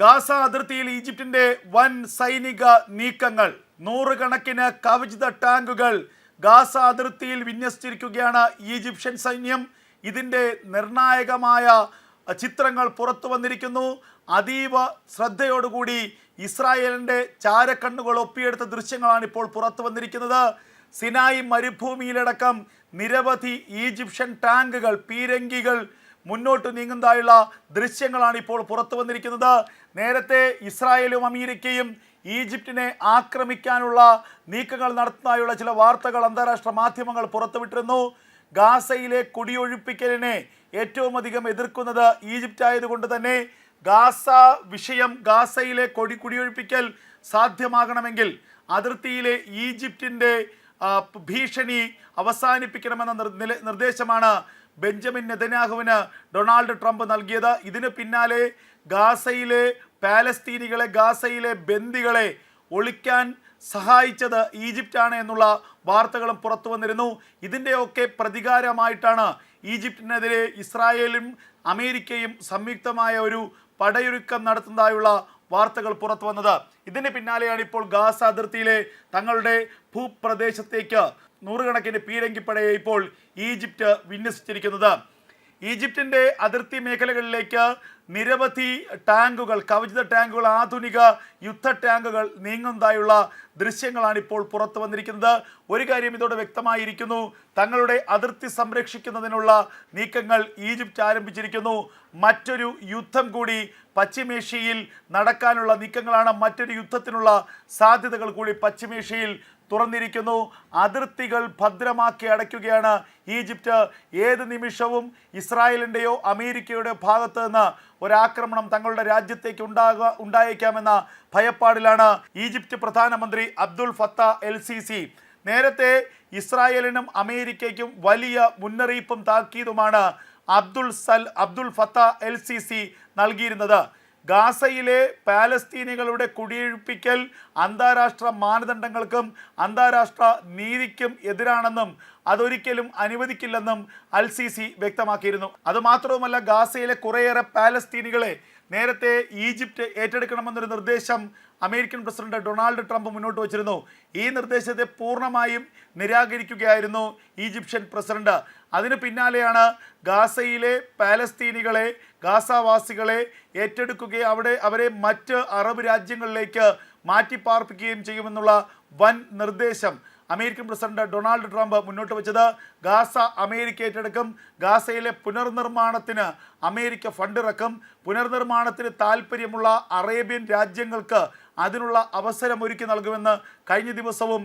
Gaza അതിർത്തിയിൽ ഈജിപ്തിന്റെ വൻ സൈനിക നീക്കങ്ങൾ. നൂറുകണക്കിന് കവചിത ടാങ്കുകൾ ഗാസ അതിർത്തിയിൽ വിന്യസിച്ചിരിക്കുകയാണ് ഈജിപ്ഷ്യൻ സൈന്യം. ഇതിന്റെ നിർണായകമായ ചിത്രങ്ങൾ പുറത്തു വന്നിരിക്കുന്നു. അതീവ ശ്രദ്ധയോടുകൂടി ഇസ്രായേലിന്റെ ചാരക്കണ്ണുകൾ ഒപ്പിയെടുത്ത ദൃശ്യങ്ങളാണ് ഇപ്പോൾ പുറത്തു വന്നിരിക്കുന്നത്. സിനായി മരുഭൂമിയിലടക്കം നിരവധി ഈജിപ്ഷ്യൻ ടാങ്കുകൾ പീരങ്കികൾ മുന്നോട്ട് നീങ്ങുന്നതായുള്ള ദൃശ്യങ്ങളാണ് ഇപ്പോൾ പുറത്തു വന്നിരിക്കുന്നത്. നേരത്തെ ഇസ്രായേലും അമേരിക്കയും ഈജിപ്തിനെ ആക്രമിക്കാനുള്ള നീക്കങ്ങൾ നടത്തുന്നതായുള്ള ചില വാർത്തകൾ അന്താരാഷ്ട്ര മാധ്യമങ്ങൾ പുറത്തുവിട്ടിരുന്നു. ഗാസയിലെ കുടിയൊഴിപ്പിക്കലിനെ ഏറ്റവും അധികം എതിർക്കുന്നത് ഈജിപ്റ്റ് ആയതുകൊണ്ട് തന്നെ ഗാസ വിഷയം ഗാസയിലെ കൊടി കുടിയൊഴിപ്പിക്കൽ സാധ്യമാകണമെങ്കിൽ അതിർത്തിയിലെ ഈജിപ്തിന്റെ ഭീഷണി അവസാനിപ്പിക്കണമെന്ന നിർ- നിർദ്ദേശമാണ് ബെഞ്ചമിൻ നെതന്യാഹുവിന് ഡൊണാൾഡ് ട്രംപ് നൽകിയത്. ഇതിന് പിന്നാലെ ഗാസയിലെ പാലസ്തീനികളെ ഗാസയിലെ ബന്ദികളെ ഒളിക്കാൻ സഹായിച്ചത് ഈജിപ്റ്റാണ് എന്നുള്ള വാർത്തകളും പുറത്തു വന്നിരുന്നു. ഇതിന്റെയൊക്കെ പ്രതികാരമായിട്ടാണ് ഈജിപ്തിനെതിരെ ഇസ്രായേലും അമേരിക്കയും സംയുക്തമായ ഒരു പടയൊരുക്കം നടത്തുന്നതായുള്ള വാർത്തകൾ പുറത്തു വന്നത്. ഇതിന് പിന്നാലെയാണ് ഇപ്പോൾ ഗാസ അതിർത്തിയിലെ തങ്ങളുടെ ഭൂപ്രദേശത്തേക്ക് നൂറുകണക്കിന് പീരങ്കിപ്പടയെ ഇപ്പോൾ ഈജിപ്റ്റ് വിന്യസിച്ചിരിക്കുന്നത്. ഈജിപ്തിന്റെ അതിർത്തി മേഖലകളിലേക്ക് നിരവധി ടാങ്കുകൾ കവചിത ടാങ്കുകൾ ആധുനിക യുദ്ധ ടാങ്കുകൾ നീങ്ങുന്നതായുള്ള ദൃശ്യങ്ങളാണ് ഇപ്പോൾ പുറത്തു വന്നിരിക്കുന്നത്. ഒരു കാര്യം ഇതോടെ വ്യക്തമായിരിക്കുന്നു. തങ്ങളുടെ അതിർത്തി സംരക്ഷിക്കുന്നതിനുള്ള നീക്കങ്ങൾ ഈജിപ്റ്റ് ആരംഭിച്ചിരിക്കുന്നു. മറ്റൊരു യുദ്ധം കൂടി പശ്ചിമേഷ്യയിൽ നടക്കാനുള്ള നീക്കങ്ങളാണ് മറ്റൊരു യുദ്ധത്തിനുള്ള സാധ്യതകൾ കൂടി പശ്ചിമേഷ്യയിൽ തുറന്നിരിക്കുന്നു. അതിർത്തികൾ ഭദ്രമാക്കി അടയ്ക്കുകയാണ് ഈജിപ്റ്റ് ഏത് നിമിഷവും ഇസ്രായേലിന്റെയോ അമേരിക്കയുടെയോ ഭാഗത്ത് നിന്ന് ഒരാക്രമണം തങ്ങളുടെ രാജ്യത്തേക്ക് ഉണ്ടാകുക ഉണ്ടായേക്കാമെന്ന ഭയപ്പാടിലാണ് ഈജിപ്റ്റ് പ്രധാനമന്ത്രി Abdel Fattah el Sisi നേരത്തെ ഇസ്രായേലിനും അമേരിക്കയ്ക്കും വലിയ മുന്നറിയിപ്പും താക്കീതുമാണ് അബ്ദുൾ സൽ Abdul Fattah el Sisi നൽകിയിരുന്നത്. ഗാസയിലെ പാലസ്തീനികളുടെ കുടിയൊഴിപ്പിക്കൽ അന്താരാഷ്ട്ര മാനദണ്ഡങ്ങൾക്കും അന്താരാഷ്ട്ര നീതിക്കും എതിരാണെന്നും അതൊരിക്കലും അനുവദിക്കില്ലെന്നും അൽ സി സി വ്യക്തമാക്കിയിരുന്നു. അതുമാത്രവുമല്ല ഗാസയിലെ കുറേയേറെ പാലസ്തീനികളെ നേരത്തെ ഈജിപ്റ്റ് ഏറ്റെടുക്കണമെന്നൊരു നിർദ്ദേശം അമേരിക്കൻ പ്രസിഡന്റ് ഡൊണാൾഡ് ട്രംപ് മുന്നോട്ട് വച്ചിരുന്നു. ഈ നിർദ്ദേശത്തെ പൂർണമായും നിരാകരിക്കുകയായിരുന്നു ഈജിപ്ഷ്യൻ പ്രസിഡന്റ്. അതിന് പിന്നാലെയാണ് ഗാസയിലെ പാലസ്തീനികളെ ഗാസാവാസികളെ ഏറ്റെടുക്കുകയും അവിടെ അവരെ മറ്റ് അറബ് രാജ്യങ്ങളിലേക്ക് മാറ്റിപ്പാർപ്പിക്കുകയും ചെയ്യുമെന്നുള്ള വൻ നിർദ്ദേശം. അമേരിക്കൻ പ്രസിഡന്റ് ഡൊണാൾഡ് ട്രംപ് മുന്നോട്ട് വെച്ചത് ഗാസ അമേരിക്ക ഏറ്റെടുക്കും ഗാസയിലെ പുനർനിർമ്മാണത്തിന് അമേരിക്ക ഫണ്ട് ഇറക്കും പുനർനിർമ്മാണത്തിന് താല്പര്യമുള്ള അറേബ്യൻ രാജ്യങ്ങൾക്ക് അതിനുള്ള അവസരം ഒരുക്കി നൽകുമെന്ന് കഴിഞ്ഞ ദിവസവും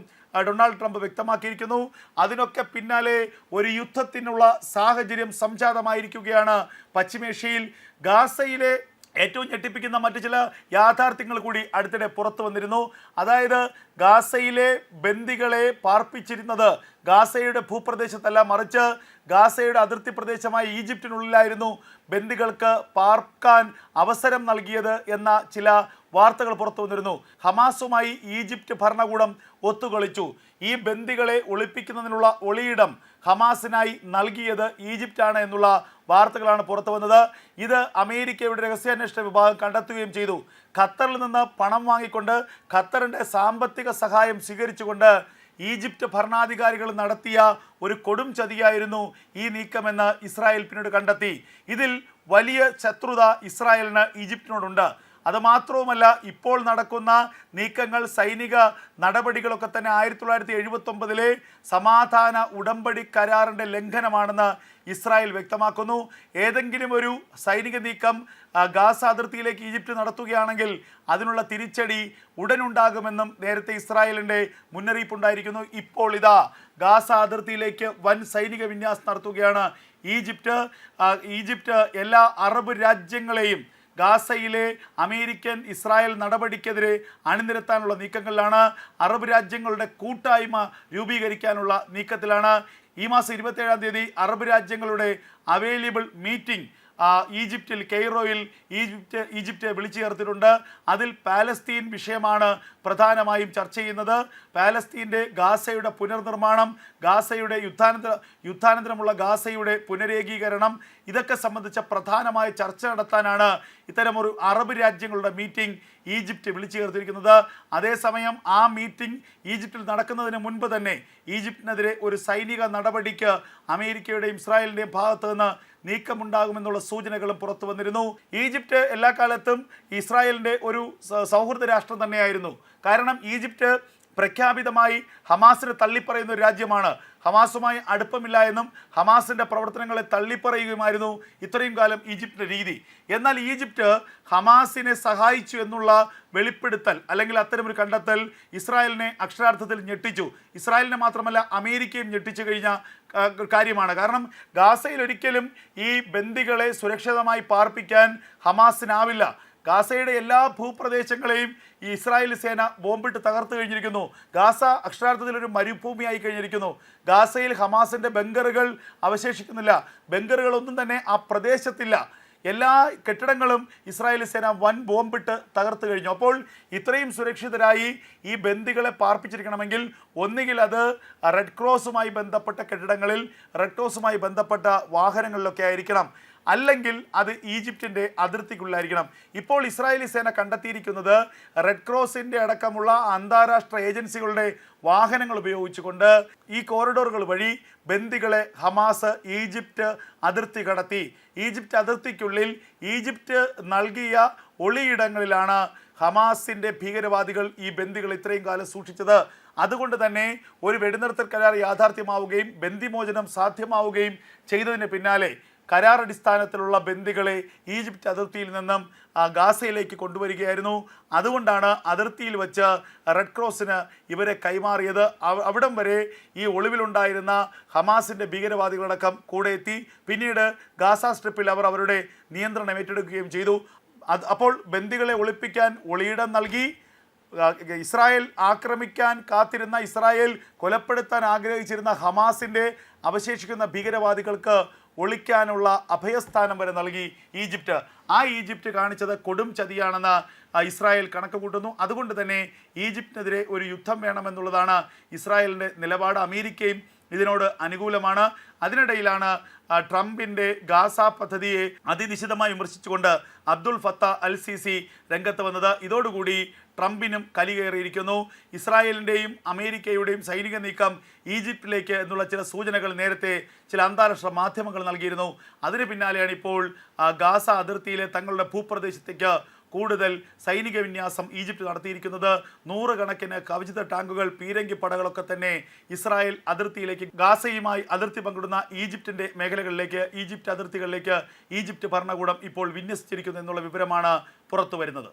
ഡൊണാൾഡ് ട്രംപ് വ്യക്തമാക്കിയിരിക്കുന്നു. അതിനൊക്കെ പിന്നാലെ ഒരു യുദ്ധത്തിനുള്ള സാഹചര്യം സംജാതമായിരിക്കുകയാണ് പശ്ചിമേഷ്യയിൽ. ഗാസയിലെ ഏറ്റവും ഞെട്ടിപ്പിക്കുന്ന മറ്റു ചില യാഥാർത്ഥ്യങ്ങൾ കൂടി അടുത്തിടെ പുറത്തു വന്നിരുന്നു. അതായത് ഗാസയിലെ ബന്ദികളെ പാർപ്പിച്ചിരുന്നത് ഗാസയുടെ ഭൂപ്രദേശത്തല്ല മറിച്ച് ഗാസയുടെ അതിർത്തി പ്രദേശമായ ഈജിപ്തിനുള്ളിലായിരുന്നു ബന്ദികൾക്ക് പാർക്കാൻ അവസരം നൽകിയത് എന്ന ചില വാർത്തകൾ പുറത്തു വന്നിരുന്നു. ഹമാസുമായി ഈജിപ്റ്റ് ഭരണകൂടം ഒത്തുകളിച്ചു. ഈ ബന്ദികളെ ഒളിപ്പിക്കുന്നതിനുള്ള ഒളിയിടം ഹമാസിനായി നൽകിയത് ഈജിപ്റ്റാണ് എന്നുള്ള വാർത്തകളാണ് പുറത്തു വന്നത്. ഇത് അമേരിക്കയുടെ രഹസ്യാന്വേഷണ വിഭാഗം കണ്ടെത്തുകയും ചെയ്തു. ഖത്തറിൽ നിന്ന് പണം വാങ്ങിക്കൊണ്ട് ഖത്തറിന്റെ സാമ്പത്തിക സഹായം സ്വീകരിച്ചുകൊണ്ട് ഈജിപ്റ്റ് ഭരണാധികാരികൾ നടത്തിയ ഒരു കൊടും ചതിയായിരുന്നു ഈ നീക്കമെന്ന് ഇസ്രായേൽ പിന്നീട് കണ്ടെത്തി. ഇതിൽ വലിയ ശത്രുത ഇസ്രായേലിന് ഈജിപ്തിനോടുണ്ട്. അതുമാത്രവുമല്ല ഇപ്പോൾ നടക്കുന്ന നീക്കങ്ങൾ സൈനിക നടപടികളൊക്കെ തന്നെ ആയിരത്തി തൊള്ളായിരത്തി എഴുപത്തൊമ്പതിലെ സമാധാന ഉടമ്പടി കരാറിന്റെ ലംഘനമാണെന്ന് ഇസ്രായേൽ വ്യക്തമാക്കുന്നു. ഏതെങ്കിലും ഒരു സൈനിക നീക്കം ഗാസ അതിർത്തിയിലേക്ക് ഈജിപ്റ്റ് നടത്തുകയാണെങ്കിൽ അതിനുള്ള തിരിച്ചടി ഉടനുണ്ടാകുമെന്നും നേരത്തെ ഇസ്രായേലിന്റെ മുന്നറിയിപ്പുണ്ടായിരിക്കുന്നു. ഇപ്പോൾ ഇതാ ഗാസ അതിർത്തിയിലേക്ക് വൻ സൈനിക വിന്യാസം നടത്തുകയാണ് ഈജിപ്റ്റ്. ഈജിപ്റ്റ് എല്ലാ അറബ് രാജ്യങ്ങളെയും ഗാസയിലെ അമേരിക്കൻ ഇസ്രായേൽ നടപടിക്കെതിരെ അണിനിരത്താനുള്ള നീക്കങ്ങളിലാണ് അറബ് രാജ്യങ്ങളുടെ കൂട്ടായ്മ രൂപീകരിക്കാനുള്ള നീക്കത്തിലാണ്. ഈ മാസം ഇരുപത്തേഴാം തീയതി അറബ് രാജ്യങ്ങളുടെ അവൈലബിൾ മീറ്റിംഗ് ഈജിപ്തിൽ കെയ്റോയിൽ ഈജിപ്റ്റ് ഈജിപ്റ്റ് വിളിച്ചു ചേർത്തിട്ടുണ്ട്. അതിൽ പാലസ്തീൻ വിഷയമാണ് പ്രധാനമായും ചർച്ച ചെയ്യുന്നത്. പാലസ്തീന്റെ ഗാസയുടെ പുനർനിർമ്മാണം ഗാസയുടെ യുദ്ധാനന്തര യുദ്ധാനന്തരമുള്ള ഗാസയുടെ പുനരേകീകരണം ഇതൊക്കെ സംബന്ധിച്ച പ്രധാനമായ ചർച്ച നടത്താനാണ് ഇത്തരമൊരു അറബ് രാജ്യങ്ങളുടെ മീറ്റിംഗ് ഈജിപ്റ്റ് വിളിച്ചു ചേർത്തിരിക്കുന്നത്. അതേസമയം ആ മീറ്റിംഗ് ഈജിപ്തിൽ നടക്കുന്നതിന് മുൻപ് തന്നെ ഈജിപ്തിനെതിരെ ഒരു സൈനിക നടപടിക്ക് അമേരിക്കയുടെയും ഇസ്രായേലിന്റെയും ഭാഗത്തു നിന്ന് നീക്കമുണ്ടാകുമെന്നുള്ള സൂചനകളും പുറത്തു വന്നിരുന്നു. ഈജിപ്റ്റ് എല്ലാ കാലത്തും ഇസ്രായേലിന്റെ ഒരു സൗഹൃദ രാഷ്ട്രം തന്നെയായിരുന്നു. കാരണം ഈജിപ്റ്റ് പ്രഖ്യാപിതമായി ഹമാസിനെ തള്ളിപ്പറയുന്ന ഒരു രാജ്യമാണ്. ഹമാസുമായി അടുപ്പമില്ല എന്നും ഹമാസിന്റെ പ്രവർത്തനങ്ങളെ തള്ളിപ്പറയുകയുമായിരുന്നു ഇത്രയും കാലം ഈജിപ്തിന്റെ രീതി. എന്നാൽ ഈജിപ്റ്റ് ഹമാസിനെ സഹായിച്ചു എന്നുള്ള വെളിപ്പെടുത്തൽ അല്ലെങ്കിൽ അത്തരമൊരു കണ്ടെത്തൽ ഇസ്രായേലിനെ അക്ഷരാർത്ഥത്തിൽ ഞെട്ടിച്ചു. ഇസ്രായേലിനെ മാത്രമല്ല അമേരിക്കയും ഞെട്ടിച്ചു കഴിഞ്ഞ കാര്യമാണ്. കാരണം ഗാസയിൽ ഒരിക്കലും ഈ ബന്ദികളെ സുരക്ഷിതമായി പാർപ്പിക്കാൻ ഹമാസിനാവില്ല. ഗാസയുടെ എല്ലാ ഭൂപ്രദേശങ്ങളെയും ഈ ഇസ്രായേൽ സേന ബോംബിട്ട് തകർത്തു കഴിഞ്ഞിരിക്കുന്നു. ഗാസ അക്ഷരാർത്ഥത്തിൽ ഒരു മരുഭൂമിയായി കഴിഞ്ഞിരിക്കുന്നു. ഗാസയിൽ ഹമാസിന്റെ ബങ്കറുകൾ അവശേഷിക്കുന്നില്ല. ബങ്കറുകളൊന്നും തന്നെ ആ പ്രദേശത്തില്ല. എല്ലാ കെട്ടിടങ്ങളും ഇസ്രായേൽ സേന വൻ ബോംബിട്ട് തകർത്തു കഴിഞ്ഞു. അപ്പോൾ ഇത്രയും സുരക്ഷിതരായി ഈ ബന്ദികളെ പാർപ്പിച്ചിരിക്കണമെങ്കിൽ ഒന്നുകിൽ അത് റെഡ് ക്രോസുമായി ബന്ധപ്പെട്ട കെട്ടിടങ്ങളിൽ റെഡ് ക്രോസുമായി ബന്ധപ്പെട്ട വാഹനങ്ങളിലൊക്കെ ആയിരിക്കണം. അല്ലെങ്കിൽ അത് ഈജിപ്തിന്റെ അതിർത്തിക്കുള്ളിലായിരിക്കണം ഇപ്പോൾ ഇസ്രായേലി സേന കണ്ടെത്തിയിരിക്കുന്നത് റെഡ് ക്രോസിന്റെ അടക്കമുള്ള അന്താരാഷ്ട്ര ഏജൻസികളുടെ വാഹനങ്ങൾ ഉപയോഗിച്ചുകൊണ്ട് ഈ കോറിഡോറുകൾ വഴി ബന്ദികളെ ഹമാസ് ഈജിപ്റ്റ് അതിർത്തി കടത്തി. ഈജിപ്റ്റ് അതിർത്തിക്കുള്ളിൽ ഈജിപ്റ്റ് നൽകിയ ഒളിയിടങ്ങളിലാണ് ഹമാസിന്റെ ഭീകരവാദികൾ ഈ ബന്ദികൾ ഇത്രയും കാലം സൂക്ഷിച്ചത്. അതുകൊണ്ട് തന്നെ ഒരു വെടിനിർത്തൽ കരാർ യാഥാർത്ഥ്യമാവുകയും ബന്ദിമോചനം സാധ്യമാവുകയും ചെയ്തതിന് പിന്നാലെ കരാർ അടിസ്ഥാനത്തിലുള്ള ബന്ദികളെ ഈജിപ്റ്റ് അതിർത്തിയിൽ നിന്നും ഗാസയിലേക്ക് കൊണ്ടുവരികയായിരുന്നു. അതുകൊണ്ടാണ് അതിർത്തിയിൽ വച്ച് റെഡ് ക്രോസിന് ഇവരെ കൈമാറിയത്. അവിടം വരെ ഈ ഒളിവിലുണ്ടായിരുന്ന ഹമാസിന്റെ ഭീകരവാദികളടക്കം കൂടെ എത്തി. പിന്നീട് ഗാസ സ്ട്രിപ്പിൽ അവർ അവരുടെ നിയന്ത്രണം ഏറ്റെടുക്കുകയും ചെയ്തു. അപ്പോൾ ബന്ദികളെ ഒളിപ്പിക്കാൻ ഒളിയിടം നൽകി. ഇസ്രായേൽ ആക്രമിക്കാൻ കാത്തിരുന്ന ഇസ്രായേൽ കൊലപ്പെടുത്താൻ ആഗ്രഹിച്ചിരുന്ന ഹമാസിന്റെ അവശേഷിക്കുന്ന ഭീകരവാദികൾക്ക് ഒളിക്കാനുള്ള അഭയസ്ഥാനം വരെ നൽകി ഈജിപ്റ്റ്. ആ ഈജിപ്റ്റ് കാണിച്ചത് കൊടും ചതിയാണെന്ന് ഇസ്രായേൽ കണക്ക് കൂട്ടുന്നു അതുകൊണ്ട് തന്നെ ഈജിപ്തിനെതിരെ ഒരു യുദ്ധം വേണമെന്നുള്ളതാണ് ഇസ്രായേലിന്റെ നിലപാട്. അമേരിക്കയും ഇതിനോട് അനുകൂലമാണ്. അതിനിടയിലാണ് ട്രംപിന്റെ ഗാസ പദ്ധതിയെ അതിനിശിതമായി വിമർശിച്ചുകൊണ്ട് Abdul Fattah al Sisi രംഗത്ത് വന്നത്. ഇതോടുകൂടി ട്രംപിനും കലികയറിയിരിക്കുന്നു ഇസ്രായേലിന്റെയും അമേരിക്കയുടെയും സൈനിക നീക്കം ഈജിപ്തിലേക്ക് എന്നുള്ള ചില സൂചനകൾ നേരത്തെ ചില അന്താരാഷ്ട്ര മാധ്യമങ്ങൾ നൽകിയിരുന്നു. അതിന് പിന്നാലെയാണ് ഇപ്പോൾ ഗാസ അതിർത്തിയിലെ തങ്ങളുടെ ഭൂപ്രദേശത്തേക്ക് കൂടുതൽ സൈനിക വിന്യാസം ഈജിപ്ത് നടത്തിയിരിക്കുന്നത്. നൂറുകണക്കിന് കവചിത ടാങ്കുകൾ പീരങ്കി പടകളൊക്കെ തന്നെ ഇസ്രായേൽ അതിർത്തിയിലേക്ക് ഗാസയുമായി അതിർത്തി പങ്കിടുന്ന ഈജിപ്തിന്റെ മേഖലകളിലേക്ക് ഈജിപ്റ്റ് അതിർത്തികളിലേക്ക് ഈജിപ്ത് ഭരണകൂടം ഇപ്പോൾ വിന്യസിച്ചിരിക്കുന്നു എന്നുള്ള വിവരമാണ് പുറത്തു വരുന്നത്